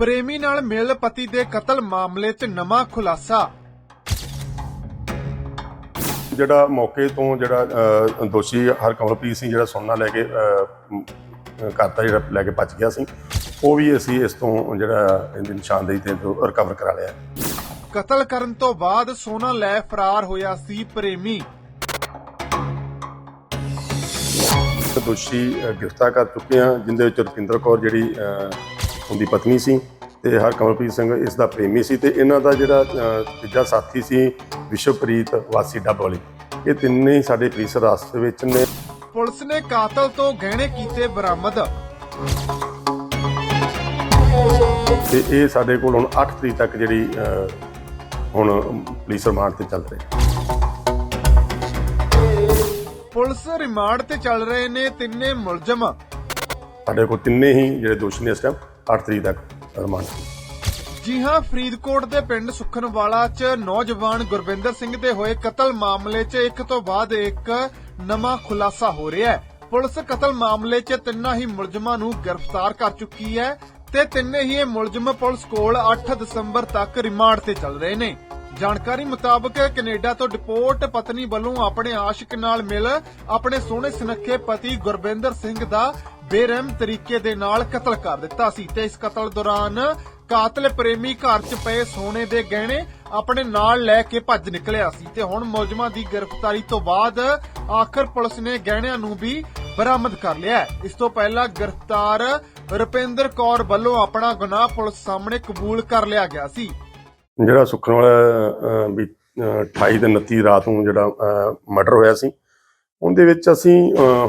ਪ੍ਰੇਮੀ ਨਾਲ ਮਿਲ ਪਤੀ ਦੇ ਕਤਲ ਮਾਮਲੇ 'ਚ ਨਵਾਂ ਖੁਲਾਸਾ। ਜਿਹੜਾ ਮੌਕੇ ਤੋਂ ਜਿਹੜਾ ਅ, ਦੋਸ਼ੀ ਹਰਕਮਲਪ੍ਰੀਤ ਸਿੰਘ ਜਿਹੜਾ ਸੋਨਾ ਲੈ ਕੇ ਅ, ਕਰਤਾ ਜਿਹੜਾ ਲੈ ਕੇ ਭੱਜ ਗਿਆ ਸੀ ਉਹ ਵੀ ਅਸੀਂ ਇਸ ਤੋਂ ਜਿਹੜਾ ਇਹਦੀ ਨਿਸ਼ਾਨਦੇਹੀ ਤੇ ਰਿਕਵਰ ਕਰਾ ਲਿਆ। ਕਤਲ ਕਰਨ ਤੋਂ ਬਾਅਦ ਸੋਨਾ ਲੈ ਫਰਾਰ ਹੋਇਆ ਸੀ ਪ੍ਰੇਮੀ। ਦੋਸ਼ੀ ਅ, ਗ੍ਰਿਫਤਾਰ ਕਰ ਚੁੱਕੇ ਹਾਂ ਜਿੰਦੇ ਵਿੱਚ ਰੁਪਿੰਦਰ ਕੌਰ ਜਿਹੜੀ ਅ, ਉਹਦੀ ਪਤਨੀ ਸੀ ਤੇ ਹਰਕਮਲਪ੍ਰੀਤ ਸਿੰਘ ਇਸ ਦਾ ਪ੍ਰੇਮੀ ਸੀ ਤੇ ਇਹਨਾਂ ਦਾ ਜਿਹੜਾ ਤੀਜਾ ਸਾਥੀ ਸੀ ਵਿਸ਼ਵਪ੍ਰੀਤ ਵਾਸੀ ਡੱਬ ਵਾਲੀ। ਇਹ ਤਿੰਨੇ ਹੀ ਸਾਡੇ ਪੁਲਿਸ ਰਾਸਤੇ ਵਿੱਚ ਨੇ। ਪੁਲਿਸ ਨੇ ਕਾਤਲ ਤੋਂ ਗਹਿਣੇ ਕੀਤੇ ਬਰਾਮਦ। ਤੇ ਇਹ ਸਾਡੇ ਕੋਲ ਹੁਣ 8 ਤਰੀਕ ਤੱਕ ਜਿਹੜੀ ਹੁਣ ਪੁਲਿਸ ਰਿਮਾਂਡ ਤੇ ਚੱਲ ਰਹੀ। ਪੁਲਿਸ ਰਿਮਾਂਡ ਤੇ ਚੱਲ ਰਹੇ ਨੇ ਤਿੰਨੇ ਮੁਲਜ਼ਮ। ਸਾਡੇ ਕੋਲ ਤਿੰਨੇ ਹੀ ਜਿਹੜੇ ਦੋਸ਼ੀ ਨੇ ਇਸ ਟਾਈਮ 8 ਤਰੀਕ ਤੱਕ ਰਿਮਾਂਡ। ਜੀ ਹਾਂ, ਫਰੀਦਕੋਟ ਦੇ ਪਿੰਡ ਸੁਖਨਵਾਲਾ 'ਚ ਨੌਜਵਾਨ ਗੁਰਵਿੰਦਰ ਸਿੰਘ ਦੇ ਹੋਏ ਕਤਲ ਮਾਮਲੇ 'ਚ ਇੱਕ ਤੋਂ ਬਾਅਦ ਇੱਕ ਨਵਾਂ ਖੁਲਾਸਾ ਹੋ ਰਿਹਾ ਹੈ। ਪੁਲਿਸ ਕਤਲ ਮਾਮਲੇ 'ਚ ਤਿੰਨਾਂ ਹੀ ਮੁਲਜ਼ਮਾਂ ਨੂੰ ਗ੍ਰਿਫਤਾਰ ਕਰ ਚੁੱਕੀ ਹੈ ਤੇ ਤਿੰਨੇ ਹੀ ਇਹ ਮੁਲਜ਼ਮ ਪੁਲਿਸ ਕੋਲ 8 ਦਸੰਬਰ ਤੱਕ ਰਿਮਾਂਡ ਤੇ ਚੱਲ ਰਹੇ ਨੇ। ਜਾਣਕਾਰੀ ਮੁਤਾਬਕ ਕੈਨੇਡਾ ਤੋਂ ਡਿਪੋਰਟ ਪਤਨੀ ਵੱਲੋਂ ਆਪਣੇ ਆਸ਼ਿਕ ਨਾਲ ਮਿਲ ਆਪਣੇ ਸੋਹਣੇ ਸੁਨੱਖੇ ਪਤੀ ਗੁਰਵਿੰਦਰ ਸਿੰਘ ਦਾ ਬੇਰਹਿਮ ਤਰੀਕੇ ਦੇ ਨਾਲ ਕਤਲ ਕਰ ਦਿੱਤਾ ਸੀ ਤੇ ਇਸ ਕਤਲ ਦੌਰਾਨ ਕਾਤਲ ਪ੍ਰੇਮੀ ਘਰ 'ਚ ਪਏ ਸੋਨੇ ਦੇ ਗਹਿਣੇ ਆਪਣੇ ਨਾਲ ਲੈ ਕੇ ਭੱਜ ਨਿਕਲਿਆ ਸੀ ਤੇ ਹੁਣ ਮੁਲਜ਼ਮਾਂ ਦੀ ਗ੍ਰਿਫਤਾਰੀ ਤੋਂ ਬਾਅਦ ਆਖਰ ਪੁਲਿਸ ਨੇ ਗਹਿਣਿਆਂ ਨੂੰ ਵੀ ਬਰਾਮਦ ਕਰ ਲਿਆ ਇਸ ਤੋਂ ਪਹਿਲਾਂ ਗ੍ਰਿਫਤਾਰ ਰੁਪਿੰਦਰ ਕੌਰ ਵੱਲੋਂ ਆਪਣਾ ਗੁਨਾਹ ਪੁਲਿਸ ਸਾਹਮਣੇ ਕਬੂਲ ਕਰ ਲਿਆ ਗਿਆ ਸੀ। ਜਿਹੜਾ ਸੁਖਣ ਵਾਲਾ ਅ, 28 ਤੇ 29 ਰਾਤ ਨੂੰ ਜਿਹੜਾ ਮਰਡਰ ਹੋਇਆ ਸੀ ਉਹਦੇ ਵਿੱਚ ਅਸੀਂ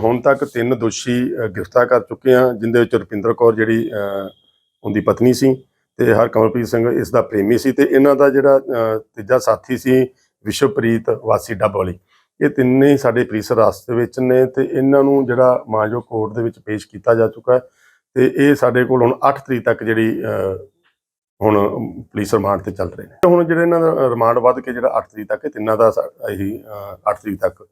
ਹੁਣ ਤੱਕ ਤਿੰਨ ਦੋਸ਼ੀ ਗ੍ਰਿਫਤਾਰ ਕਰ ਚੁੱਕੇ ਹਾਂ, ਜਿੰਦੇ ਵਿੱਚ ਰੁਪਿੰਦਰ ਕੌਰ ਜਿਹੜੀ ਉਹਦੀ ਪਤਨੀ ਸੀ ਤੇ ਹਰਕਮਲਪ੍ਰੀਤ ਸਿੰਘ ਇਸ ਦਾ ਪ੍ਰੇਮੀ ਸੀ ਤੇ ਇਹਨਾਂ ਦਾ ਜਿਹੜਾ ਤੀਜਾ ਸਾਥੀ ਸੀ ਵਿਸ਼ਵਪ੍ਰੀਤ ਵਾਸੀ ਡੱਬ ਵਾਲੀ। ਇਹ ਤਿੰਨੇ ਸਾਡੇ ਪੁਲਿਸ ਰਾਸਤੇ ਵਿੱਚ ਨੇ ਤੇ ਇਹਨਾਂ ਨੂੰ ਜਿਹੜਾ ਮਾਨਜੋ ਕੋਰਟ ਦੇ ਵਿੱਚ ਪੇਸ਼ ਕੀਤਾ ਜਾ ਚੁੱਕਾ ਹੈ ਤੇ ਇਹ ਸਾਡੇ ਕੋਲ ਹੁਣ 8 ਤਰੀਕ ਤੱਕ ਜਿਹੜੀ ਹੁਣ ਪੁਲਿਸ ਰਿਮਾਂਡ ਤੇ ਚੱਲ ਰਹੇ ਨੇ। ਹੁਣ ਜਿਹੜੇ ਇਹਨਾਂ ਦਾ ਰਿਮਾਂਡ ਵੱਧ ਕੇ ਜਿਹੜਾ 8 ਤਰੀਕ ਤੱਕ ਹੈ, ਤਿੰਨਾਂ ਦਾ ਸਾ- ਇਹੀ 8 ਤਰੀਕ ਤੱਕ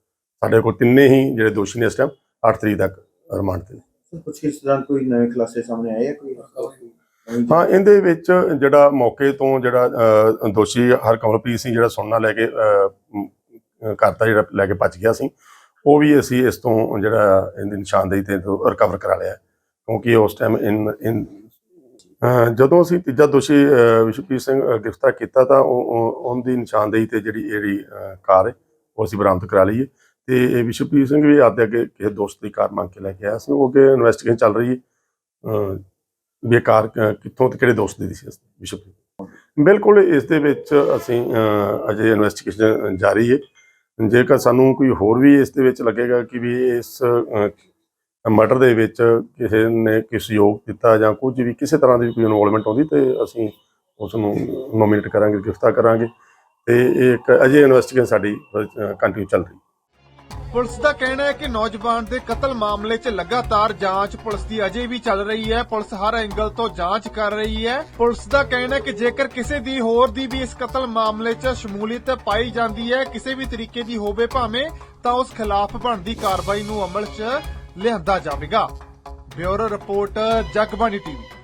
ਸਾਡੇ ਕੋਲ ਤਿੰਨੇ ਹੀ ਜਿਹੜੇ ਦੋਸ਼ੀ ਨੇ ਇਸ ਟਾਈਮ 8 ਤਰੀਕ ਤੱਕ ਰਿਮਾਂਡ ਤੇ ਨੇ। ਸਰ ਕੁਛ ਇਸ ਦੌਰਾਨ ਕੋਈ ਨਵੇਂ ਖੁਲਾਸੇ ਸਾਹਮਣੇ ਆਏ ਆ ਕੋਈ? ਨਵੀਂ ਹਾਂ ਇਹਦੇ ਵਿੱਚ ਜਿਹੜਾ ਮੌਕੇ ਤੋਂ ਜਿਹੜਾ ਦੋਸ਼ੀ ਹਰਕਮਲਪ੍ਰੀਤ ਸਿੰਘ ਜਿਹੜਾ ਸੋਨਾ ਲੈ ਕੇ ਕਰਤਾ ਜਿਹੜਾ ਲੈ ਕੇ ਭੱਜ ਗਿਆ ਸੀ ਉਹ ਵੀ ਅਸੀਂ ਇਸ ਤੋਂ ਜਿਹੜਾ ਇਹਦੀ ਨਿਸ਼ਾਨਦੇਹੀ ਤੇ ਰਿਕਵਰ ਕਰਾ ਲਿਆ। ਕਿਉਂਕਿ ਉਸ ਟਾਈਮ ਇਨ ਜਦੋਂ ਅਸੀਂ ਤੀਜਾ ਦੋਸ਼ੀ ਵਿਸ਼ਵਪ੍ਰੀਤ ਸਿੰਘ ਗ੍ਰਿਫਤਾਰ ਕੀਤਾ ਤਾਂ ਉਹ- ਉਹ- ਉਹਦੀ ਨਿਸ਼ਾਨਦੇਹੀ ਤੇ ਜਿਹੜੀ ਅ, ਕਾਰ ਹੈ ਉਹ ਅਸੀਂ ਬਰਾਮਦ ਕਰਾ ਲਈ ਹੈ ਤੇ ਇਹ ਵਿਸ਼ਵਪ੍ਰੀਤ ਸਿੰਘ ਵੀ ਆਪਦੇ ਅੱਗੇ ਕਿਸੇ ਦੋਸਤ ਦੀ ਕਾਰ ਮੰਗ ਕੇ ਲੈ ਕੇ ਆਇਆ ਸੀ। ਉਹ ਅੱਗੇ ਇਨਵੈਸਟੀਗੇਸ਼ਨ ਚੱਲ ਰਹੀ ਹੈ। ਬੇਕਾਰ ਕਿੱਥੋਂ ਤੇ ਕਿਹੜੇ ਦੋਸਤ ਦੀ ਸੀ ਵਿਸ਼ਵਪ੍ਰੀਤ ਬਿਲਕੁਲ ਇਸ ਦੇ ਵਿੱਚ ਅਸੀਂ ਅ, ਅਜੇ ਇਨਵੈਸਟੀਗੇਸ਼ਨ ਜਾਰੀ ਹੈ। ਜੇਕਰ ਸਾਨੂੰ ਕੋਈ ਹੋਰ ਵੀ ਇਸ ਦੇ ਵਿੱਚ ਲੱਗੇਗਾ ਕਿ ਵੀ ਇਸ ਮਰਡਰ ਦੇ ਵਿੱਚ ਕਿਸੇ ਨੇ ਕੋਈ ਸਹਿਯੋਗ ਦਿੱਤਾ ਜਾਂ ਕੁਝ ਵੀ ਕਿਸੇ ਤਰ੍ਹਾਂ ਦੀ ਕੋਈ ਇਨਵੋਲਵਮੈਂਟ ਆਉਂਦੀ ਤੇ ਅਸੀਂ ਉਸ ਨੂੰ ਨੋਮੀਨੇਟ ਕਰਾਂਗੇ ਗ੍ਰਿਫਤਾਰ ਕਰਾਂਗੇ। ਤੇ ਇਹ ਇੱਕ ਅਜੇ ਇਨਵੈਸਟੀਗੇਸ਼ਨ ਸਾਡੀ ਕੰਟੀਨਿਊ ਚੱਲ ਰਹੀ ਹੈ। ਪੁਲਿਸ ਦਾ ਕਹਿਣਾ ਹੈ ਕਿ ਨੌਜਵਾਨ ਦੇ ਕਤਲ ਮਾਮਲੇ 'ਚ ਲਗਾਤਾਰ ਜਾਂਚ ਪੁਲਿਸ ਦੀ ਅਜੇ ਵੀ ਚੱਲ ਰਹੀ ਹੈ। ਪੁਲਿਸ ਹਰ ਐਂਗਲ ਤੋਂ ਜਾਂਚ ਕਰ ਰਹੀ ਹੈ। ਪੁਲਿਸ ਦਾ ਕਹਿਣਾ ਹੈ ਕਿ ਜੇਕਰ ਕਿਸੇ ਦੀ ਹੋਰ ਦੀ ਵੀ ਇਸ ਕਤਲ ਮਾਮਲੇ 'ਚ ਸ਼ਮੂਲੀਅਤ ਪਾਈ ਜਾਂਦੀ ਹੈ, ਕਿਸੇ ਵੀ ਤਰੀਕੇ ਦੀ ਹੋਵੇ ਭਾਵੇਂ, ਤਾਂ ਉਸ ਖਿਲਾਫ ਬਣਦੀ ਕਾਰਵਾਈ ਨੂੰ ਅਮਲ 'ਚ ਲਿਆਂਦਾ ਜਾਵੇਗਾ। Bureau report, Jagbani TV.